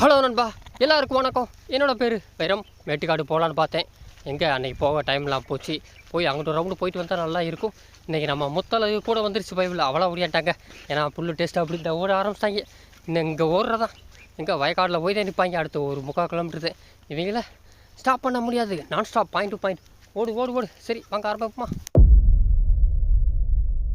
Hello நண்பா எல்லாருக்கும் வணக்கம். என்னோட பேர் வெறும் மேட்டுக்காடு போகலான்னு பார்த்தேன். எங்கே? அன்றைக்கி போக டைம்லாம் போச்சு. போய் அங்கிட்ட ஒரு ரவுண்டு போயிட்டு வந்தால் நல்லா இருக்கும். இன்றைக்கி நம்ம முத்தளவு கூட வந்துருச்சு பைபிள் அவ்வளோ ஓடியாட்டாங்க ஏன்னா புல் டேஸ்ட் அப்படின்ட்டு ஓட ஆரம்பிச்சிட்டாங்க. இன்னும் இங்கே ஓடுறதா? எங்கே வயக்காடில் போய் தான் நிற்பாங்க அடுத்து ஒரு முக்கால் கிலோமீட்டர் இவங்கள ஸ்டாப் பண்ண முடியாது. நான் ஸ்டாப் பாயிண்ட் டு பாயிண்ட் ஓடு ஓடு ஓடு. சரி வாங்க ஆரம்பிப்போமா?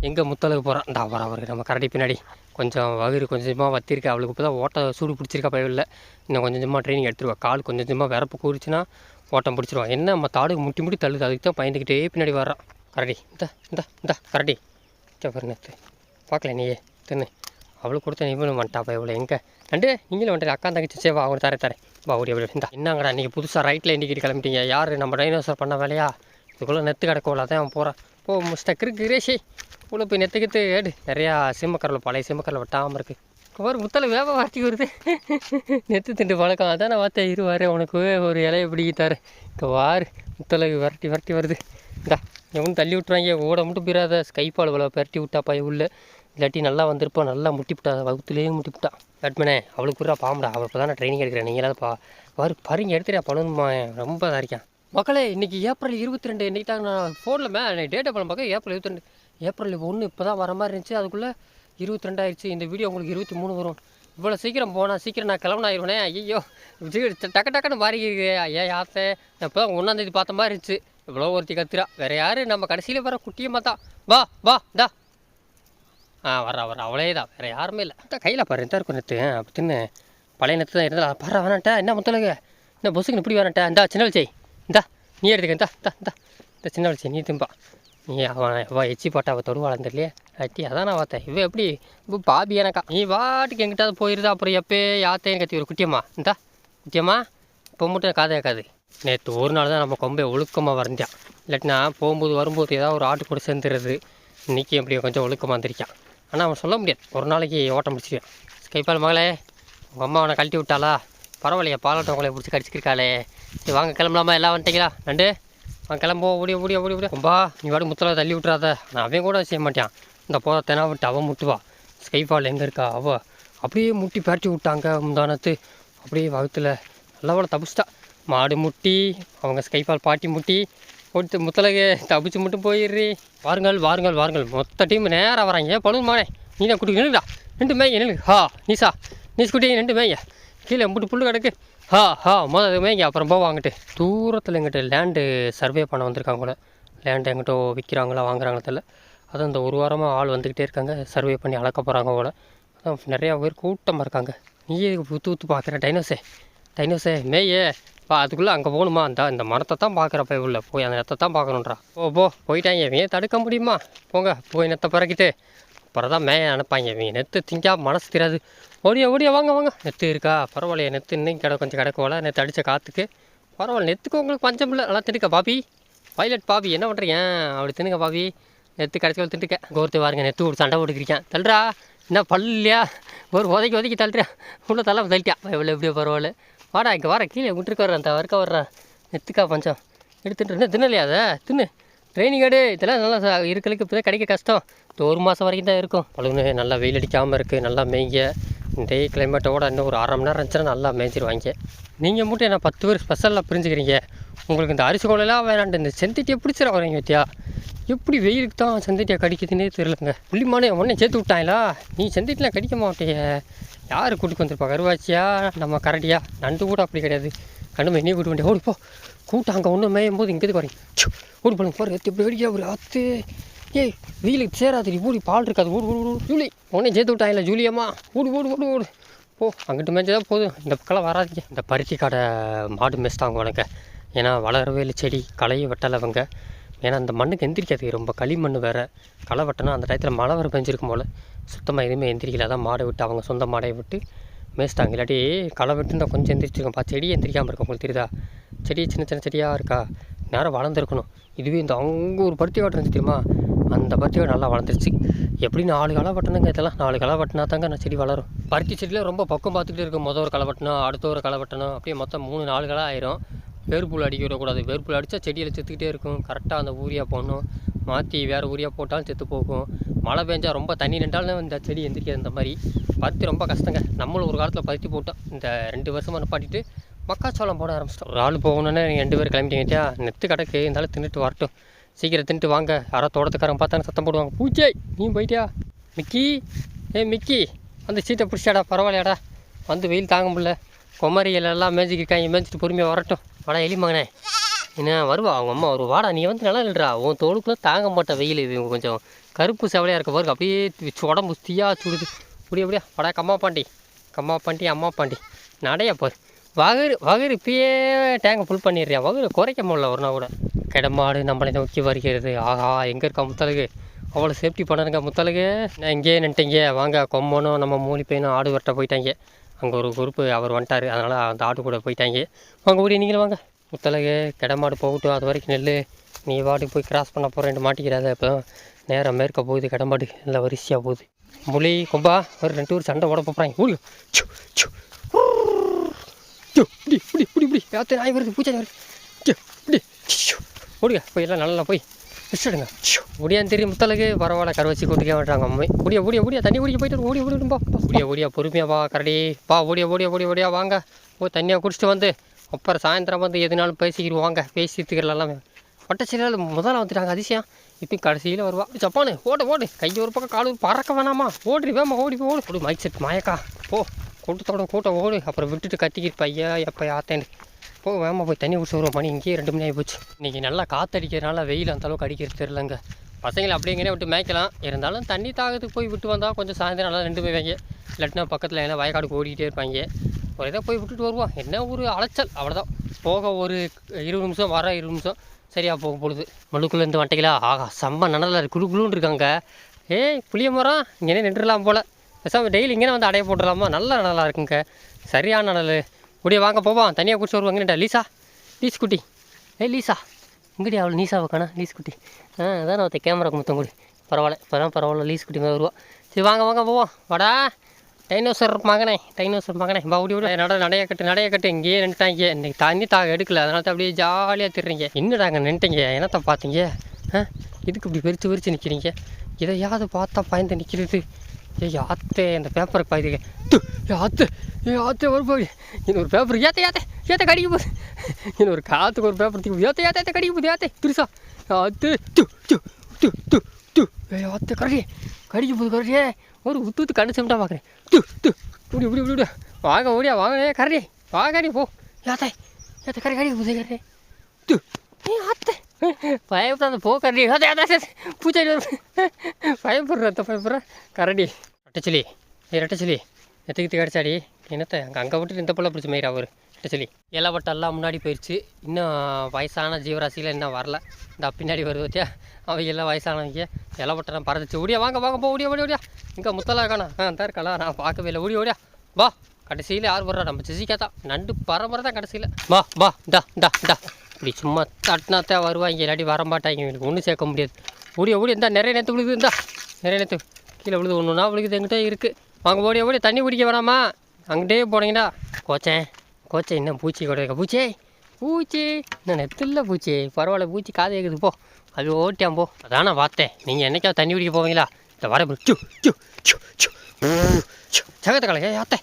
எங்கே முத்தளவு போகிறான் இந்த வர அவருக்கு நம்ம கரடி பின்னாடி. கொஞ்சம் வயிறு கொஞ்சம் கொஞ்சமாக வத்திருக்கு. அவளுக்கு இப்போ தான் ஓட்ட சூடு பிடிச்சிருக்கா பயவில்லை இன்னும் கொஞ்சம் கொஞ்சமாக ட்ரைனிங் எடுத்துருவா. கால் கொஞ்சம் கொஞ்சமாக விரப்பு கூறிச்சுன்னா ஓட்டம் பிடிச்சிருவா. என்ன நம்ம தாடு முட்டி முட்டி தள்ளுது. அதுக்கு தான் பயந்துக்கிட்டே பின்னாடி வர்றான் கரடி இந்த இந்த இந்த கரடி. பாரு நேற்று பார்க்கல நீயே? தின்னு. அவளுக்கு கொடுத்த இவனும் வந்துட்டாப்பா இவ்வளோ எங்கே? நண்டு நீங்களும் வந்துட்டு அக்கா தங்கச்சி சேவா அவங்க தரேன் தரேன் வா ஓடி அப்படி இந்த. என்னங்கடா நீங்கள் புதுசாக ரைட்டில் இண்டிகேட் கிளம்பிட்டீங்க. யார் நம்ம டைனோசர் பண்ண வேலையா? இதுக்குள்ளே நெத்து கிடக்கோல அதான் அவன் போகிறான் போ மிஸ்டர் கிருக்கு கிரேஷி. உள்ள போய் நெத்துக்கிட்டு ஏடு நிறையா சிம்மக்கரில் பழைய சிம்மக்கரில் வெட்டாமல் இருக்குது ஒரு முத்தலை வேப வார்த்தி வருது. நெத்து திண்டு பழக்கம். அதான் நான் இருவார் இருவாரு உனக்கு ஒரு இலையை பிடிக்கிட்டாரு. இப்போ வார் முத்தலை விரட்டி விரட்டி வருது. இந்தா எவனும் தள்ளி விட்டுறாங்க. ஓட மட்டும் போயிடாத. ஸ்கைப்பால் இவ்வளோ பரட்டி விட்டாப்பா உள்ள. இல்லாட்டி நல்லா வந்திருப்போம் நல்லா முட்டிவிட்டா வகுத்துலேயே முட்டிவிட்டா பேட்மேனே அவளுக்கு கூட பாம்படா. அவளுக்கு தான் நான் ட்ரைனிங் எடுக்கிறேன் நீங்களாவது பா பாரு பாருங்க எடுத்துறியா பண்ணணுமா ரொம்ப இதாக இருக்கேன் மக்களே இன்றைக்கி ஏப்ரல் இருபத்தி ரெண்டு இன்றைக்கி தான் நான் ஃபோனில் மே டேட்டா படம் பார்க்க ஏப்ரல் இருபத்தி ரெண்டு. ஏப்ரல் ஒன்று இப்போ தான் வர மாதிரி இருந்துச்சு. அதுக்குள்ளே இருபத்தி ரெண்டாயிருச்சு இந்த வீடியோ உங்களுக்கு இருபத்தி மூணு வரும். இவ்வளோ சீக்கிரம் போனால் சீக்கிரம் நான் கிளம்புன ஐயோ டக்கு டக்குன்னு மாறி இருக்கு. ஏன் யாத்தே நான் இப்போ தான் ஒன்றாந்தேதி பார்த்த மாதிரி இருந்துச்சு. இவ்வளோ ஒருத்தி கத்துறா. வேறு யார்? நம்ம கடைசியில் வர குட்டியமாக தான் வா வா டா ஆ வர்றா வர்றா. அவளே தான் வேறு யாருமே இல்லை. இந்த கையில் பாரு. இந்த இருக்கும் நேற்று அப்படின்னு பழைய நேற்று தான் இருந்தால் பாரு வேணாட்டா என்ன முத்தலகு என்ன பொசுக்கு இப்படி வேணாட்டா இந்தா சின்ன வச்சை இந்தா நீ எடுத்துக்க. இந்தா இந்தா இந்தா. இந்த சின்ன வச்சை நீ திம்பா. நீ அவன் அவள் எச்சி போட்டா அவள் தொடு வளர்ந்துடலையே அட்டி அதான் நான் பார்த்தேன். இவன் எப்படி? இப்போ பாபி எனக்கா. நீ வாட்டுக்கு எங்கிட்டாவது போயிருந்தா அப்புறம் எப்போ யாத்தேன்னு கத்தி ஒரு குட்டியம்மா. இந்தா குட்டியம்மா இப்போ மட்டும் காதே இருக்காது நேற்று ஒரு நாள் தான் நம்ம கொம்பை ஒழுக்கமாக வரைஞ்சான் இல்லாட்டினா போகும்போது வரும்போது ஏதாவது ஒரு ஆட்டு கூட சேர்ந்துருது. இன்றைக்கி எப்படியோ கொஞ்சம் ஒழுக்கமாக வந்திருக்கான். ஆனால் அவன் சொல்ல முடியாது. ஒரு நாளைக்கு ஓட்டம் பிடிச்சிருவான் கைப்பால் மகளே உங்கள் அம்மா அவனை கழட்டி விட்டாளா? பரவாயில்லையா பாலாட்டம் உங்களை பிடிச்சி கடிச்சிருக்காளே சரி வாங்க கிளம்பலாமா? எல்லாம் வந்துட்டீங்களா? நண்டு? அவன் கிளம்போ ஓடி ஓடி ஓடி ஓடி. கும்பா நீ வாடி முத்தலை தள்ளி விட்றாத நான் அவன் கூட செய்ய மாட்டான். இந்த போத தெனா விட்டு அவன் முட்டுவா. ஸ்கைஃபால் எங்கே இருக்கா? அவள் அப்படியே முட்டி பரட்டி விட்டாங்க முந்தானத்து. அப்படியே வகுத்தில் நல்லவளை தப்பிச்சிட்டா. மாடு முட்டி அவங்க ஸ்கைஃபால் பாட்டி முட்டி. கொடுத்து முத்தலகு தப்பிச்சு மட்டும் போயிடுறி. வாருங்கள் வாருங்கள் வாருங்கள். மொத்த டீம் நேராக வராங்க. பழுது மானே நீ தான் குட்டி நின்றுடா ரெண்டு மேய் நில்லு. ஹா நீசா. நீஸ் குட்டி ரெண்டு மேய்ய கீழே எம்பிட்டு புல்லு கிடக்கு. ஹா ஹா மொதல் இங்கே அப்புறம் போவாங்கட்டு தூரத்தில் எங்கிட்ட லேண்டு சர்வே பண்ண வந்திருக்காங்க கூட லேண்டு எங்கிட்ட விற்கிறாங்களா வாங்குறாங்களா தெரியல. அதுவும் இந்த ஒரு வாரமாக ஆள் வந்துக்கிட்டே இருக்காங்க. சர்வே பண்ணி அளக்க போகிறாங்க போல். அதான் நிறையா பேர் கூட்டமாக இருக்காங்க. நீயே ஊற்று ஊற்று பார்க்குற டைனோஸே டைனோஸே மேயே. பா அதுக்குள்ளே அங்கே போகணுமா? அந்த இந்த மரத்தை தான் பார்க்குறப்ப உள்ள. போய் அந்த இடத்த தான் பார்க்கணுன்றா ஓ போ போயிட்டாங்க. ஏன் தடுக்க முடியுமா? போங்க போய் நெத்தை பிறக்கிட்டு. அப்புறம் தான் மேய அனுப்பாங்க. இவங்க நெத்து திங்கா மனசு தெரியாது ஓடிய ஓடியா வாங்க வாங்க. நெத்து இருக்கா? பரவாயில்லையே நெத்து இன்னும் கிட கொஞ்சம் கிடக்கோல. நெத்து அடித்த காற்றுக்கு பரவாயில்ல நெத்துக்கு உங்களுக்கு பஞ்சம் இல்லை. நல்லா தின்னுக்க பாபி. பைலட் பாபி என்ன பண்ணுறீங்க அப்படி தின்னுங்க பாபி. நெத்து கிடச்சி தின்னுக்க. கோர்த்து வாருங்க நெத்து ஒரு சண்டை போட்டுக்கிறீங்க தள்ளுறா. என்ன பல்லு இல்லையா ஒரு உதைக்கி உதைக்கி தள்ளுறேன் உள்ள தள்ள தள்ளிட்டா. இவ்வளோ எப்படியோ பரவாயில்ல. வாடா இங்கே வர கீழே விட்டுருக்க வர்றேன் அந்த வர்க்க வர்றேன். நெத்துக்கா பஞ்சம். எடுத்துட்டு என்ன தின்னலையா அதை? தின்னு. ட்ரைனிங் எடு. இதெல்லாம் நல்லா இருக்கிறதுக்கு இருக்கலுக்கு இப்போ கிடைக்க கஷ்டம். இந்த ஒரு மாதம் வரைக்கும் தான் இருக்கும். பழுகுனு நல்லா வெயில் அடிக்காமல் இருக்குது நல்லா மேய்ங்க. டே கிளைமேட்டோட இன்னும் ஒரு அரை மணி நேரம் இருந்துச்சுன்னா நல்லா மேய்ச்சிருவாங்க நீங்கள் மட்டும் என்ன பத்து பேர் ஸ்பெஷலாக பிரிஞ்சுக்கிறீங்க? உங்களுக்கு இந்த அரிசி கோலையெல்லாம் வேணாண்டு இந்த செந்தட்டியை பிடிச்சிட வரீங்க வித்தியா எப்படி வெயிலுக்கு தான் செந்தட்டியை கடிக்குதுன்னே தெரிலங்க புள்ளிமானே உடனே சேர்த்து விட்டாங்களா? நீ செந்தட்டிலாம் கடிக்க மாட்டிய. யார் கூட்டிட்டு வந்திருப்பா? கருவாச்சியா? நம்ம கரடியா? நண்டு கூட அப்படி கிடையாது. கண்டு நீ கூட்டு வண்டி. ஓடி போ. கூட்டம் அங்கே ஒன்றும் மேயும் போது இங்கே வரீங்க ஓடி பண்ணுங்க பாரு எத்தி எப்படி வெடிக்கா ஒரு அத்து ஏய் வெயிலுக்கு சேராது ஊடி பால் இருக்காது. ஓடு ஓடு ஓடு. ஜூலி. உடனே சேர்த்து விட்டாங்களா ஜூலியம்மா. ஓடு ஓடு ஓடு ஓடு. போ. அங்கிட்டு மேய்ச்சதா போதும். இந்த பக்கம்லாம் வராதிங்க. இந்த பருத்தி கடை மாடு மேய்ச்சிட்டாங்க உனக்கு. ஏன்னா வளரவே இல்லை செடி. களையை வெட்டலவங்க ஏன்னா அந்த மண்ணுக்கு எந்திரிக்காது ரொம்ப களிமண் வேறு. களை வெட்டணும் அந்த டயத்தில் மழை வர பெஞ்சிருக்கும் போல். சுத்தமாக எதுவுமே எந்திரிக்கல. அதான் மாடை விட்டு அவங்க சொந்த மாடையை விட்டு மேய்ச்சிட்டாங்க இல்லாட்டி களை விட்டு கொஞ்சம் எந்திரிச்சிருக்கோம்ப்பா செடி எந்திரிக்காமல் இருக்கும் உங்களுக்கு தெரியுதா? செடி சின்ன சின்ன செடியாக இருக்கா? நேரம் வளர்ந்துருக்கணும். இதுவே இந்த அங்கே ஒரு பருத்தி காடு இருந்துச்சு தெரியுமா? அந்த பருத்தி காடு நல்லா வளர்ந்துருச்சு. எப்படி நாலு களை வெட்டணுங்க இதெல்லாம்? நாலு களை வெட்டினா தாங்க நான் செடி வளரும். பருத்தி செடியில் ரொம்ப பக்கம் பார்த்துக்கிட்டே இருக்கும். மொதல் ஒரு களை வெட்டணும் அடுத்த ஒரு களை வெட்டணும் அப்படியே மொத்தம் மூணு நாலு களை ஆயிரும். வேர்புல் அடிக்க விடக்கூடாது வேர்புல் அடித்தா செடியில் செத்துக்கிட்டே இருக்கும். கரெக்டாக அந்த ஊரியா போடணும். மாற்றி வேறு ஊரியா போட்டாலும் செத்து போகும். மழை பெஞ்சால் ரொம்ப தண்ணி நின்றாலும் இந்த செடி எந்திரிக்காது இந்த மாதிரி பருத்தி ரொம்ப கஷ்டங்க. நம்மளும் ஒரு காலத்தில் பருத்தி போட்டோம். இந்த ரெண்டு வருஷமாக நிப்பாட்டிட்டு மக்காச்சோளம் போட ஆரம்பிச்சிட்டோம். ஒரு ஆள் போகணுன்னு நீங்கள் ரெண்டு பேர் கிளம்பிட்டீங்கட்டியா நெத்து கிடக்கு இருந்தாலும் தின்னுட்டு வரட்டும். சீக்கிரம் தின்னுட்டு வாங்க. யாரோ தோட்டத்துக்காரங்க பார்த்தாலும் சத்தம் போடுவாங்க. பூஜை நீ போயிட்டியா? மிக்கி ஏ மிக்கி வந்து சீட்டை பிடிச்சாடா பரவாயில்லையாடா. வந்து வெயில் தாங்க முடியல. குமரி எல்லாம் மேய்ச்சிக்கிருக்காங்க மேய்ஞ்சிட்டு பொறுமையாக வரட்டும். வாடா எலி மகனே. என்ன வருவா அவங்க அம்மா ஒரு வாடா நீ வந்து நல்லா இல்லைடா உன் தோலுக்குள்ளே தாங்க மாட்ட வெயில். இது கொஞ்சம் கருப்பு செவலையாக இருக்க பாருங்க. அப்படியே உடம்பு தீயா சுடுது. அப்படியே அப்படியே. வாடா கம்மா பாண்டி. கம்மா பாண்டி அம்மா பாண்டி. நடைய பாரு. வகரு வகரு இப்பயே டேங்கை ஃபுல் பண்ணிடுறியா? வகரு குறைக்க முடியல ஒரு நாள் கூட. கிடமாடு நம்மளை நோக்கி வருகிறது. ஆஹா எங்கே இருக்கா முத்தலகு அவ்வளோ சேஃப்டி பண்ணுறங்க முத்தலகு நான் இங்கேயே நின்ட்டீங்க வாங்க கொம்பனும் நம்ம மூலி பையனும் ஆடு வரட்ட போயிட்டாங்க. அங்கே ஒரு குரூப்பு அவர் வந்துட்டார். அதனால் அந்த ஆடு கூட போயிட்டாங்க. வாங்க ஓடி நீங்களும் வாங்க. முத்தலகு கிடமாடு போகட்டும். அது வரைக்கும் நெல் நீ வாட்டுக்கு போய் கிராஸ் பண்ண போகிறேன்ட்டு மாட்டிக்கிறாத இப்போ. நேரம் மேற்க போகுது கிடமாடு நல்லா வரிசையாக போகுது. முலி கொம்பா ஒரு ரெண்டு ஊர் சண்டை ஓட போகிறாங்க ஊழு. சு சு இப்படி இப்படி இப்படி இப்படி யாத்திரை நாய் வருது? பூச்சாரி வருது. ச்சோ, இப்படி ஓடுங்க போய் எல்லாம் நல்லா போய் ரெஸ்ட் எடுங்க. ஒடியான்னு தெரியும் முத்தலுக்கு பரவாயில்ல கரை வச்சு கூட்டிக்க மாட்டாங்க அம்மை. ஓடிய ஓடிய ஓடியா. தண்ணி ஓடிய போயிட்டு ஓடி ஓடிடும்பா ஓடிய ஓடியா. பொறுமையாக பொறுமையா வா கரடி. பா ஓடிய ஓடிய ஓடிய ஓடியா வாங்க. போய் தண்ணியாக குடிச்சிட்டு வந்து. அப்புறம் சாயந்தரம் வந்து எதுனாலும் பேசிக்கிட்டு வாங்க பேசிட்டுக்கிறல எல்லாமே. பட்டச்சிலையில் முதல்ல வந்துட்டாங்க அதிசயம் இப்போ கடைசியில் வருவா. ஜப்பானு ஓடு ஓடு. கை ஒரு பக்கம் காலு பறக்க வேணாமா? ஓடி வேமா ஓடி ஓடு. ஓடு மைக் செட் மாயக்கா. போ கூட்டத்தோட கூட்டம் ஓடு. அப்புறம் விட்டுட்டு கத்திக்கிட்டு பையா எப்போ ஆத்தேன்னு போ வேமா போய் தண்ணி குடிச்சு வருவோம் மணி இங்கேயே ரெண்டு மணி ஆகி போச்சு. இன்றைக்கி நல்லா காற்றடிக்கிறதுனால வெயில் அந்த அளவுக்கு அடிக்கிறது தெரிலங்க பசங்களை அப்படியே விட்டு மேய்க்கலாம். இருந்தாலும் தண்ணி தாகத்துக்கு போய் விட்டு வந்தால் கொஞ்சம் சாயந்தரம் நல்லா ரெண்டு போய் வைங்க இல்லாட்டினா பக்கத்தில் ஏன்னா வயக்காடுக்கு ஓடிக்கிட்டே இருப்பாங்க. ஒரு இதை போய் விட்டுட்டு வருவோம். என்ன ஒரு அலைச்சல். அவ்வளோதான் போக ஒரு இருபது நிமிஷம் வர இருபது நிமிஷம் சரியாக போக பொழுது மழுக்குள்ளேருந்து வண்டிகளா ஆகா செம்ம நனலில் குழு குழுன்னு இருக்காங்க. ஏய் புளிய மரம். இங்கே நின்றுடலாம் போல். பேசாமல் டெய்லி இங்கே வந்து அடைய போட்டுடலாமா? நல்ல நல்லா இருக்குங்க. சரியான நனல். முடிய வாங்க போவோம். தனியாக குடிச்சு வருவாங்க லீசா. லீஸ் குட்டி. ஏய் லீசா. இங்கடி அவள் நீசாவை காணா? லீஸ் குட்டி. ஆ அதான் ஒருத்த கேமரா மொத்தம் கூடி. பரவாயில்ல இப்போ தான் பரவாயில்ல லீஸ் குட்டி மாதிரி வருவா. சரி வாங்க வாங்க போவோம். வாடா. டைனோசர் மகனே டைனோசர் மகனே. பா ஓடி ஓடி. நட நடைய கட்டு நடைய கட்டு. இங்கேயே நின்ட்டாங்க இன்றைக்கி தண்ணி தாக எடுக்கல. அதனால தான் அப்படியே ஜாலியாக திடுறீங்க என்னடாங்க நின்ட்டீங்க என்னத்தான் பார்த்தீங்க? ஆ இதுக்கு இப்படி வெறிச்சு வெறிச்சு நிற்கிறீங்க இதையாவது பார்த்தா பயந்து நிற்கிறது ஏய் யாத்தே அந்த பேப்பருக்கு பாய்துங்க து யாத்து ஏ ஆத்தே ஒரு போய் இன்னொரு பேப்பர் ஏத்த ஏத்த ஏத்த கடிக்க போகுது இன்னொரு காற்றுக்கு ஒரு பேப்பர் தூக்கி ஏத்த ஏத்த ஏத்த கடிக்க போகுது ஏத்தே திருசா யாத்து து து து து து ஏ யாத்தே கரடி கடிக்க போகுது கரடியே ஒரு உத்து உத்து கண்ணு சிமிட்டா பார்க்குறேன் து து இப்படி இப்படி இப்படி வாங்க ஓடியா வாங்க ஏ கரடி வாங்க நீ போ யாத்தே ஏத்த கரடி கடிக்க போகுது கரடி து ஏ ஆத்தே பயப்படாத போ கரடி. அதே அதே பூச்சாடி பயப்படுற அந்த பயப்படுற. கரடி. ரெட்டச்சலி ஏ ரெட்டச்சலி எத்துக்கிட்டு கிடச்சாடி? என்னத்த அங்கே அங்கே விட்டுட்டு இந்த பிள்ளை பிடிச்ச மயிரா அவர். ரெட்டச்சலி இலவட்டெல்லாம் முன்னாடி போயிடுச்சு இன்னும் வயசான ஜீவராசியில் இன்னும் வரல. இந்த பின்னாடி வருது வச்சியா அவங்க எல்லாம் வயசானவங்க. இலை வட்டெல்லாம் பறந்துச்சு. ஓடியா வாங்க வாங்க போ ஓடியா ஓடி ஓடியா. இங்கே முத்தலா காணா ஆ தான் இருக்கலாம் நான் பார்க்கவே இல்லை. ஓடி ஓடியா. வா. கடைசியில் யார் வர்றா நம்ம சிசிக்கா தான் நண்டு பரம்பரை தான் கடைசியில். வா வா. டா டா டா இப்படி சும்மா தட்டினாத்தான் வருவாங்க இல்லாட்டி வரமாட்டாங்க எனக்கு ஒன்றும் சேர்க்க முடியாது. ஓடிய ஓடி இருந்தால் நிறைய நேற்று விழுகுது இந்தா. நிறைய நேற்று கீழே விழுது ஒன்று ஒன்றா விழுகுது எங்கிட்ட இருக்குது வாங்க ஓடிய ஓடி தண்ணி குடிக்க வேணாமா? அங்கிட்டே போனீங்கன்னா கோச்சேன் கோச்சை என்ன பூச்சி கூட இருக்க. பூச்சி பூச்சி இன்னும் நெத்தில் பூச்சி. பரவாயில்ல பூச்சி காது கேட்குது போ. அது ஓட்டியான் போ. அதான் நான் பார்த்தேன். நீங்கள் என்னைக்காவது தண்ணி குடிக்க போவீங்களா? இந்த வர சு சு சு சு சகத்த கலை ஏத்த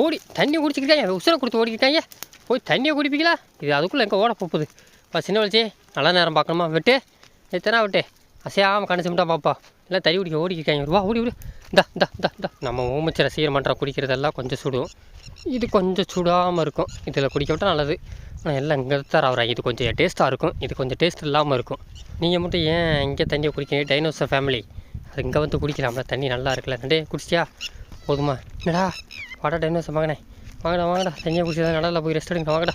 ஓடி தண்ணி குடிச்சிக்கிட்டாங்க உசுரை கொடுத்து ஓடிக்கிட்டாங்க. போய் தண்ணியை குடிப்பீங்களா? இது அதுக்குள்ளே எங்கே ஓட போகுது பா சின்ன வலிச்சி நல்ல நேரம் பார்க்கணுமா? விட்டு. எத்தனை விட்டு? அசையாமல் கணிச்சுமிட்டா பாப்பா. இல்லை தறி குடிக்க ஓடிக்கிட்டாங்க வா ஓடி ஓடி. இந்த இந்த இந்த இந்தா. நம்ம ஊமச்சரை சீரம் பண்ணுற குடிக்கிறதெல்லாம் கொஞ்சம் சுடும் இது கொஞ்சம் சுடாமல் இருக்கும். இதில் குடிக்க விட்டால் நல்லது. ஆனால் எல்லாம் இங்கே தான் ஆகுறாங்க இது கொஞ்சம் டேஸ்ட்டாக இருக்கும். இது கொஞ்சம் டேஸ்ட் இல்லாமல் இருக்கும். நீங்கள் மட்டும் ஏன் இங்கே தண்ணியை குடிக்கிறீங்க? Dinosaur family. அது இங்கே வந்து குடிக்கலாம்ல. தண்ணி நல்லா இருக்குல்ல. நண்டே குடிச்சியா போதுமா. என்னடா? வாடா டைனோசர் மகனே. வாங்கடா வாங்கடா. தனியாக குடிச்சதா நடல போய் ரெஸ்ட் எடுங்க. வாங்கடா.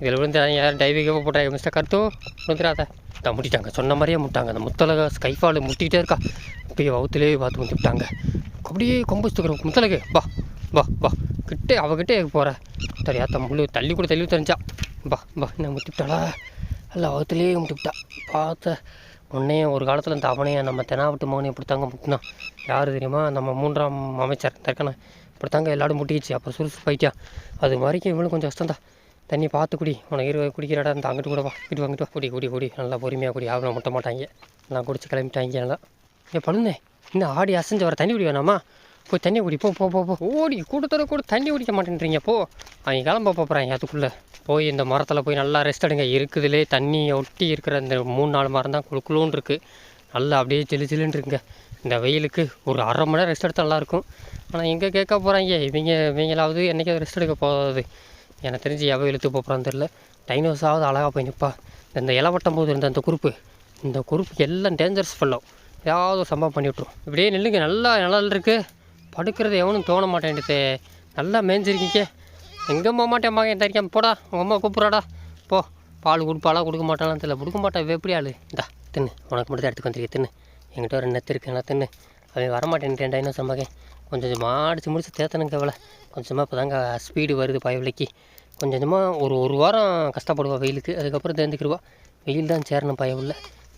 இதில் விழுந்து யார் டைவிக்கே போட்டாங்க மிஸ்டர் கருத்தோ? விழுந்துடாத. தான் முட்டிட்டாங்க. சொன்ன மாதிரியே முட்டாங்க. அந்த முத்தலக ஸ்கைஃபால் முட்டிக்கிட்டே இருக்கா. அப்படியே வவுத்துலேயே பார்த்து வந்து விட்டாங்க அப்படியே கொம்பு தூக்குறோம் முத்தலகு வா வா வா. கிட்டே அவகிட்டே போகிற தெரியாத முள்ளு தள்ளி கூட தள்ளி தெரிஞ்சா பா பா என்ன முட்டிவிட்டாளா? இல்லை வகுத்துலேயே முட்டிவிட்டா. பார்த்த உன்னையே ஒரு காலத்தில் இந்த அவனையை நம்ம தெனாவட்டு மகனை இப்படித்தாங்க முட்டினான். யார் தெரியுமா? நம்ம மூன்றாம் அமைச்சர் தற்கன இப்படி தாங்க எல்லாரும் முட்டிக்கிச்சு. அப்புறம் சுறுசு போயிட்டியா அது மாதிரிக்கு இவனும் கொஞ்சம் கஷ்டம் தான் தண்ணி பார்த்து குடி. உனக்கு இரு குடிக்கிற இடம் இந்த அங்கிட்டு கூட வா. இட்டு வாங்கிட்டு வா. குடி குடி குடி. நல்லா பொறுமையாக குடி. ஆகலாம் முட்ட மாட்டாங்க. எல்லாம் குடிச்சு கிளம்பிட்டாங்க நல்லா ஏ பழுந்தே இன்னும் ஆடி அசைஞ்சு வர தண்ணி குடி வேணாமா? போய் தண்ணி குடி. போ போ போ ஓடி கூட்டத்தோட கூட தண்ணி குடிக்க மாட்டேன்றீங்க. போ. அவங்க கிளம்ப போகிறாங்க அதுக்குள்ளே போய் இந்த மரத்தில் போய் நல்லா ரெஸ்ட் எடுங்க. இருக்குதுலே தண்ணியை ஒட்டி இருக்கிற இந்த மூணு நாலு மரம் தான் குழுக்குழுன்னு இருக்குது நல்லா அப்படியே ஜிலு ஜிலுன்னு இருக்குங்க இந்த வெயிலுக்கு ஒரு அரை மணி நேரம் ரெஸ்ட் எடுத்தால் நல்லாயிருக்கும். ஆனால் எங்கே கேட்க போகிறாங்க இவங்க இவங்களாவது என்றைக்காவது ரெஸ்ட் எடுக்க போகாது. எனக்கு தெரிஞ்சு எவ இழுத்து போகிறான்னு தெரில டைனோஸாவது அழகாக போய் நிற்பா இந்த இலவட்டம் போது இருந்த அந்த குரூப்பு இந்த குரூப்பு எல்லாம் டேஞ்சரஸ் ஃபெல்லோ ஏதாவது ஒரு சம்பவம் பண்ணிவிட்ரும் இப்படியே நில்லுங்க. நல்லா நிழல் இருக்குது படுக்கிறது எவனும் தோண மாட்டேன்ட்டு நல்லா மேய்ஞ்சிருக்கீங்க எங்கே போக மாட்டேன் மகன் தரிக்காமல் போடா. உங்கள் அம்மா கூப்பிட்றாடா. போ. பால் கொடுப்பாளா கொடுக்க மாட்டாளான்னு தெரியல. கொடுக்க மாட்டா. எப்படி ஆளு? இந்தா தின்னு. உனக்கு மட்டும் தான் எடுத்துக்கு வந்துருக்கேன். தின்னு. என்கிட்ட ஒரு நெத்து இருக்கு நான் அவன் வரமாட்டேன்ட்டேன் டைனோசர் மகன் கொஞ்சம் கொஞ்சமாக அடிச்சு முடிச்சு தேத்தனுங்க அவளை கொஞ்சமாக இப்போ தாங்க ஸ்பீடு வருது பயவிலைக்கு கொஞ்சம் கொஞ்சமாக ஒரு ஒரு வாரம் கஷ்டப்படுவா வெயிலுக்கு. அதுக்கப்புறம் தேர்ந்துக்கிடுவா வெயில் தான் சேரணும் பயவில்ல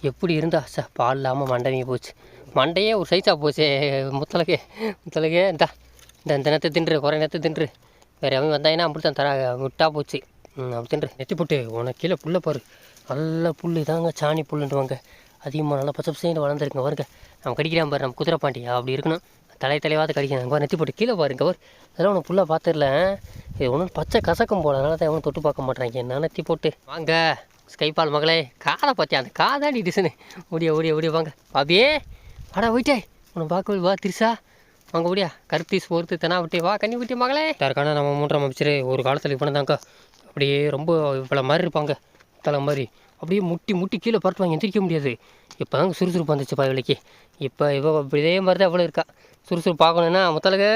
எப்படி இருந்தா? சா பால் இல்லாமல் மண்டை போச்சு. மண்டையே ஒரு சைஸாக போச்சு முத்தலகே முத்தலகே இந்தா. இந்த இந்த நேரத்தை தின்று குறை நேரத்தை தின்று. வேறு எவன் வந்தாங்கன்னா அப்படி தான் தர விட்டா போச்சு. அப்படி தின்று. நெத்தி போட்டு உனக்கு கீழே புல்லை பாரு. நல்ல புல் இதாங்க சாணி புல்லுன்றுவாங்க. அதிகமாக நல்லா பச்சை பசங்க வளர்ந்துருக்குங்க வருங்க நம்ம கடிக்கிறான் பாரு நம்ம குதிரை பாண்டியா அப்படி இருக்கணும். தலை தலைவாத கடிக்கிறாங்க பாரு நெத்தி போட்டு கீழே பாருங்க அவர் அதெல்லாம் ஒன்று ஃபுல்லாக பார்த்துடல இது ஒன்றும் பச்சை கசக்கம் போல. அதனால தான் எவனும் தொட்டு பார்க்க மாட்றாங்க என்ன நெத்தி போட்டு. வாங்க ஸ்கைபால் மகளே காதை பார்த்தியா? அந்த காதாடி டிசனு. ஓடியா ஓடியா ஓடியா வாங்க. பாபியே வாடா போயிட்டே உன்னை பார்க்க வா திருசா. வாங்க ஓடியா. கருத்தீஸ் பொறுத்து தெனா விட்டு வா கண்ணி விட்டு மகளே. யாருக்கான நம்ம மூன்றாம் அமைச்சர் ஒரு காலத்தில் இப்போ தாங்க அப்படியே ரொம்ப இவ்வளோ மாதிரி இருப்பாங்க. தலை மாதிரி அப்படியே முட்டி முட்டி கீழே பரட்டுவாங்க எந்திரிக்க முடியாது. இப்போ தாங்க சுறுசுறுப்பு வந்துச்சு பயவலிக்கு இப்போ இவ இதே மாதிரி தான் இவ்வளோ இருக்கா. சுறுசுறுப்பு பார்க்கணுன்னா முத்தலக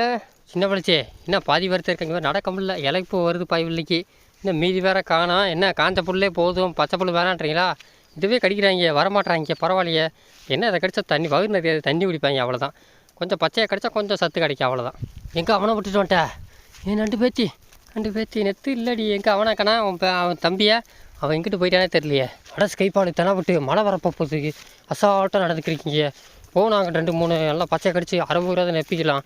சின்ன பிள்ளைச்சே என்ன பாதி வரத்து இருக்காங்க. வேறு நடக்க முடியல. இலைப்பு வருது பயவில்லைக்கு இன்னும் மீதி வேற காணோம் என்ன காஞ்ச புல்லே போதும் பச்சை புல் வேணான்றீங்களா? இதுவே கடிக்கிறாங்க வரமாட்றாங்க பரவாயில்லையே. என்ன இதை கடிச்சா தண்ணி வகுறு நிறைய தண்ணி குடிப்பாங்க அவ்வளோதான் கொஞ்சம் பச்சையாக கடிச்சா கொஞ்சம் சத்து கிடைக்கும் அவ்வளோதான் எங்கே அவனை விட்டுட்டு வந்துட்டேன் ஏன் நண்டு பேத்தி? நண்டு பேத்தி நெத்து இல்லடி. எங்கே அவனாக்கண்ணா அவன் தம்பியை? அவன் அவன் எங்கிட்டு போயிட்டானே தெரியலையே. அட ஸ்கைப்பாடு தெனா விட்டு மழை வரப்போ போகுது அசால்ட்டாக நடந்துக்கிறீங்க போனாங்க ரெண்டு மூணு எல்லாம் பச்சை கடிச்சு அறுபது ரூபா நெப்பிக்கலாம்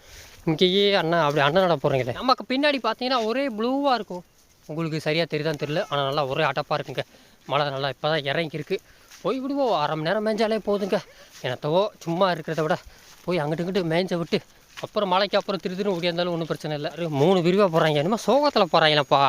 இங்கேயே அண்ணா அப்படி அண்ணன் நட போகிறீங்களே நமக்கு பின்னாடி பார்த்தீங்கன்னா ஒரே ப்ளூவாக இருக்கும். உங்களுக்கு சரியாக தெரியுதான்னு தெரியல. ஆனால் நல்லா ஒரே அடப்பாக இருக்குங்க மழை நல்லா இப்போ தான் இறங்கியிருக்கு. போய் விடுவோம் அரை மணி நேரம் மேய்ஞ்சாலே போதுங்க. எனத்தவோ சும்மா இருக்கிறத விட போய் அங்கிட்டு இங்கிட்டு மேய்ஞ்ச விட்டு அப்புறம் மழைக்கு அப்புறம் திரு திரு ஓடியாந்தாலும் ஒன்றும் பிரச்சனை இல்லை. மூணு விரிவாக போகிறாங்க என்னமோ சோகத்தில் போகிறாங்களப்பா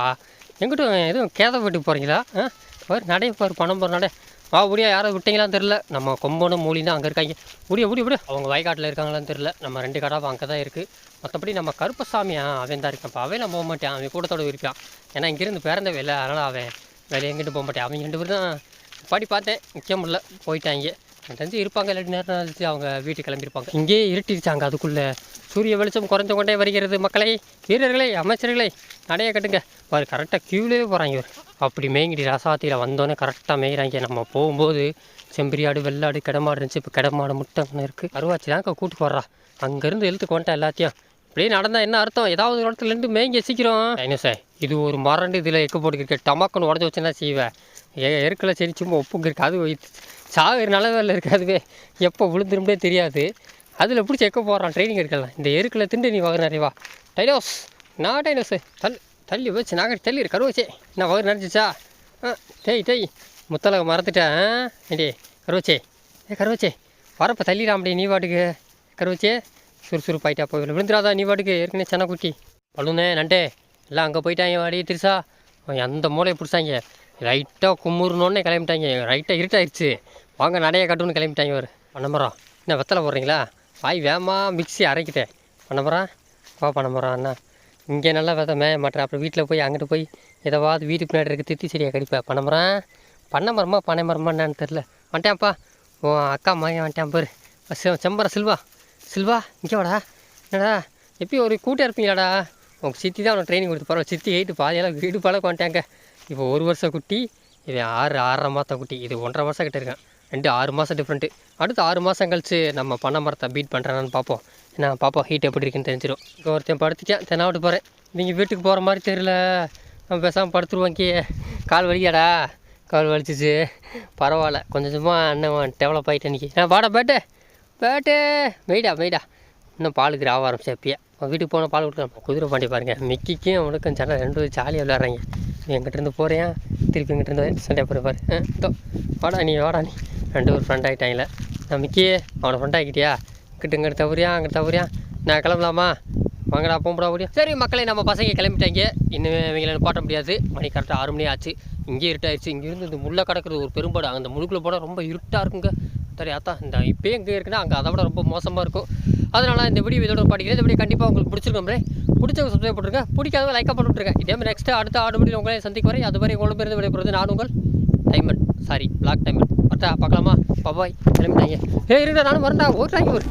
எங்கிட்டும் எதுவும் கேத வீட்டுக்கு போகிறீங்களா ஆ? பாரு நடை பாரு பணம் போகிற நடை. வா முடியா யாரை விட்டீங்களான்னு தெரில நம்ம கொம்பனும் மூலி தான் அங்கே இருக்காங்க. முடிய முடிய முடிய அவங்க வயக்காட்டில் இருக்காங்களான்னு தெரில நம்ம ரெண்டு கடாவும் அங்கே தான் இருக்குது மற்றபடி நம்ம கருப்பசாமியா அவன் தான் இருக்கான்ப்பா அவன் நான் போக மாட்டான் அவன் கூட்டத்தோட இருக்கான். ஏன்னா இங்கேருந்து பிறந்த வேலை. அதனால் அவன் வேலையை எங்கிட்டு போக மாட்டேன் அவன் ரெண்டு பேரும் தான். பாடி பார்த்தேன். நிற்க முடியல. போயிட்டாங்க. தெரிஞ்சு இருப்பாங்க இல்லாட்டி நேரம் கழிச்சு அவங்க வீட்டுக்கு கிளம்பியிருப்பாங்க. இங்கேயே இருட்டிருச்சாங்க அதுக்குள்ளே. சூரிய வெளிச்சம் குறைஞ்சு கொண்டே வருகிறது. மக்களை வீரர்களே அமைச்சர்களே நடைய கட்டுங்க. பாரு கரெக்டாக கியூலே போகிறாங்க இவர். அப்படி மேய்கிடி ரசாத்தியில் வந்தோடனே கரெக்டாக மேய்கிறாங்க. நம்ம போகும்போது செம்பரியாடு வெள்ளாடு கிடமாடு இருந்துச்சு. இப்போ கிடமாடு முட்டை இருக்குது அருவாச்சி தான் கூட்டு போடுறா அங்கேருந்து இழுத்து கொண்டேன் எல்லாத்தையும். இப்படியே நடந்தால் என்ன அர்த்தம்? ஏதாவது ஒரு இடத்துல இருந்து மேய்ங்க சீக்கிரம். டைனோஸே இது ஒரு மரண்டு இதில் எக்கு போட்டுக்கிட்டு டமாக்குன்னு உடஞ்சி வச்சுன்னா செய்வேன். ஏ எருக்கில் சரி சும்மா ஒப்புங்க இருக்கு அது சாகுற நிலவில் இருக்காதுவே. எப்போ விழுந்துருமே தெரியாது. அதில் பிடிச்சி எக்க போகிறான் ட்ரைனிங் இருக்கலாம் இந்த எருக்கில் திண்டு நீ வகை நிறைவா? டைனோஸ் நான் டைனோஸு. தல் தள்ளி வச்சு நாங்கள் தள்ளி கருவச்சே நான் வகை நினச்சிச்சா? ஆ டேய் டேய் முத்தலக மறந்துட்டேன். ஏடி கருவச்சே ஏ கருவச்சே வரப்போ தள்ளிடாமடி நீ வாட்டுக்கு கருவச்சே சுறுசுறுப்பாயிட்டா போய் விழுந்துடாதா நீ வாட்டுக்கு ஏற்கனவே சென்னை குட்டி. பழுனே நண்டே. எல்லாம் அங்கே போயிட்டாங்க வாடி திருசா. அந்த மூளையை பிடிச்சாங்க? ரைட்டாக கும்முறணுன்னே கிளம்பிட்டாங்க. ரைட்டாக இருட்டாயிருச்சு. வாங்க நடைய கட்டுன்னு கிளம்பிட்டாங்க ஒரு பண்ணமரம் என்ன வெத்தலை போடுறீங்களா? வாய் வேமா மிக்சி அரைக்கிட்டேன் பண்ணமரம் வா பண்ணமரம் அண்ணா. இங்கே நல்லா வித மேய மாட்டேன். அப்புறம் வீட்டில் போய் அங்கிட்டு போய் எதாவது வீட்டுக்கு பின்னாடி இருக்க தித்தி செடியை கடிப்பேன். பண்ணமரம் பண்ணை மரமா பனை மரமா என்னன்னு தெரில வந்துட்டேன்ப்பா ஓ அக்கா மகன் வந்துட்டேன் பாரு. செ- செம்பரம் சில்வா. சில்வா இங்கே வாடா. என்னடா? எப்பயும் ஒரு கூட்டம் இருப்பீங்களாடா உங்கள் சித்தி தான் உனக்கு ட்ரைனிங் கொடுத்து பரவாயில்ல சித்தி எயிட்டு பாதியெல்லாம் வீடு பழக்கம் வந்துட்டாங்க. இப்போ ஒரு வருஷம் குட்டி இவன் ஆறு ஆறரை மாதம் குட்டி. இது ஒன்றரை வருஷம் கிட்ட இருக்கேன். ரெண்டு ஆறு மாதம் டிஃப்ரெண்ட்டு அடுத்து ஆறு மாதம் கழிச்சு நம்ம பண்ண மரத்தை பீட் பண்ணுறானான்னு பார்ப்போம். ஏன்னா பாப்பா ஹீட் எப்படி இருக்குன்னு தெரிஞ்சிடும் இப்போ ஒருத்தன் படுத்துட்டேன். தெனாவிட்டு போகிறேன் நீங்கள் வீட்டுக்கு போகிற மாதிரி தெரியல. நம்ம பேசாமல் படுத்துருவாங்க கால் வலிக்காடா? கால் வலிச்சிச்சு. பரவாயில்ல. கொஞ்சம் கொஞ்சமாக அண்ணன் டெவலப் ஆகிட்டேன் இன்றைக்கி நான் வாடா பேட்டு. பேட்டு. மெய்டா மெய்டா. இன்னும் பாலுக்கு ஆக ஆரம்பிச்சு எப்பயே வீட்டுக்கு போனால் பால் கொடுக்கலாம் குதிரை பாண்டி பாருங்க. மிக்கிக்கும் அவனுக்கும் சண்டை. ரெண்டு ஜாலியாக விளையாடுறாங்க. நீ எங்கிட்ட இருந்து போகிறேன் திருப்பி எங்கிட்ட இருந்து சண்டை போகிற பாரு. இதோ வாடா நீ வாடா நீ. ரெண்டு ஒரு ஃப்ரெண்ட் ஆகிட்டாங்களே நான் மிக்கி அவனை ஃப்ரெண்ட் ஆகிட்டியா இங்கிட்ட இங்கிட்ட தவறியா அங்கே தவறியா? நான் கிளம்பலாமா? வாங்கடா போகும்படா ஓடியா. சரி மக்களே நம்ம பசங்க கிளம்பிட்டாங்க. இன்னும் இவங்களை போட்ட முடியாது. மணி கரெக்டாக ஆறு மணி ஆச்சு. இங்கே இருட்டாயிடுச்சு இங்கேருந்து இந்த முள்ளை கிடக்கிறது ஒரு பெரும்பாடு. அந்த முழுக்குள்ள போட ரொம்ப இருட்டாக இருக்குங்க. சரி அத்தா இந்த இப்போ எங்கே இருக்குன்னா அங்கே அதை விட ரொம்ப மோசமாக இருக்கும். அதனால் இந்த வீடியோ இதோட படிக்கிறேன். இந்த வீடியோ கண்டிப்பாக உங்களுக்கு பிடிச்சிருக்கோம் பிடிச்சவங்க சப்ஸ்கிரைப் பண்ணுங்க பிடிக்காதவங்க லைக்காக பண்ணிட்டுருங்க இதே மாதிரி நெக்ஸ்ட்டு அடுத்த ஆடு வீடியோ உங்களை சந்திக்க வரேன் அது வரை உங்களுக்கு இருந்து விடைபெறுவது நான் உங்கள் டைமண்ட். சாரி பிளாக் டைமண்ட் அட்டா பார்க்கலாமா? பபாய் கிளம்பிட்டாங்க ஏ இருக்கா நானும் வரேன்டா. ஓட்டாங்க ஒரு